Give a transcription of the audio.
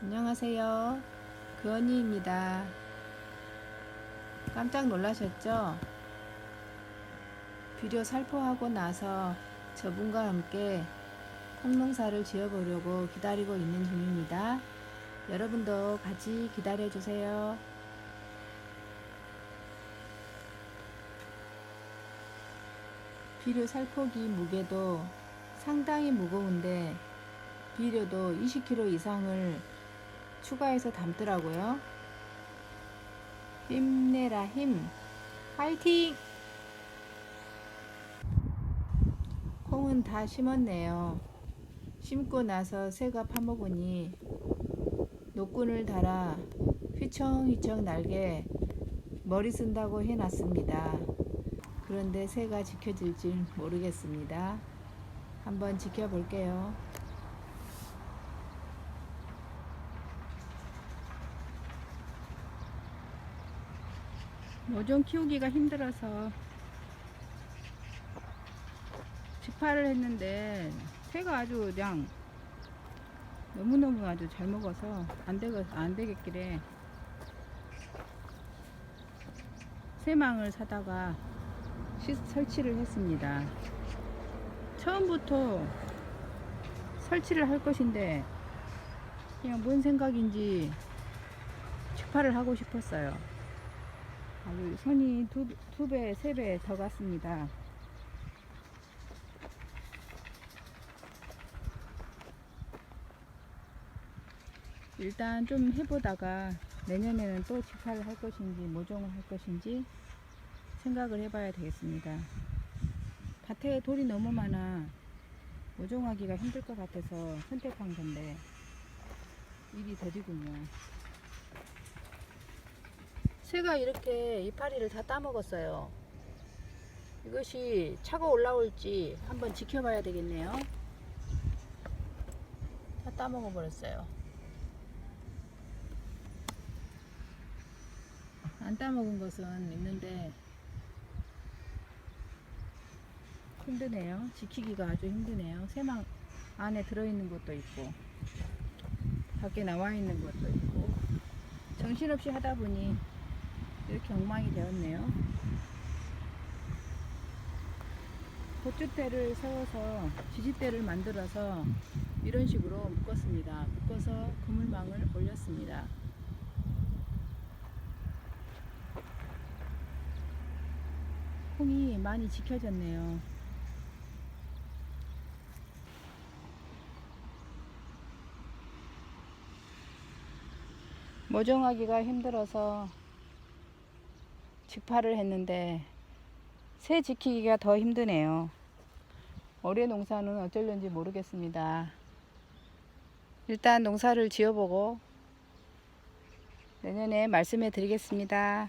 안녕하세요. 그 언니입니다. 깜짝 놀라셨죠? 비료 살포하고 나서 저분과 함께 콩농사를 지어보려고 기다리고 있는 중입니다. 여러분도 같이 기다려주세요. 비료 살포기 무게도 상당히 무거운데 비료도 20kg 이상을 추가해서 담더라고요. 힘내라 힘. 파이팅! 콩은 다 심었네요. 심고 나서 새가 파먹으니 노끈을 달아 휘청휘청 날게 머리 쓴다고 해놨습니다. 그런데 새가 지켜질지 모르겠습니다. 한번 지켜볼게요. 모종 키우기가 힘들어서 직파를 했는데 새가 아주 그냥 너무너무 아주 잘 먹어서 안, 되겠, 안 되겠길래 새망을 사다가 시, 설치를 했습니다. 처음부터 설치를 할 것인데 그냥 뭔 생각인지 직파를 하고 싶었어요. 아주 손이 두, 두 배, 세 배 더 갔습니다. 일단 좀 해보다가 내년에는 또 직파를 할 것인지 모종을 할 것인지 생각을 해봐야 되겠습니다. 밭에 돌이 너무 많아 모종하기가 힘들 것 같아서 선택한 건데 일이 더디군요. 새가 이렇게 이파리를 다 따먹었어요. 이것이 차가 올라올지 한번 지켜봐야 되겠네요. 다 따먹어 버렸어요. 안 따먹은 것은 있는데 힘드네요. 지키기가 아주 힘드네요. 새망 안에 들어있는 것도 있고 밖에 나와 있는 것도 있고 정신없이 하다 보니 이렇게 엉망이 되었네요. 고추대를 세워서 지지대를 만들어서 이런 식으로 묶었습니다. 묶어서 그물망을 올렸습니다. 콩이 많이 지켜졌네요. 모종하기가 힘들어서 직파를 했는데 새 지키기가 더 힘드네요. 올해 농사는 어쩌려는지 모르겠습니다. 일단 농사를 지어보고 내년에 말씀해 드리겠습니다.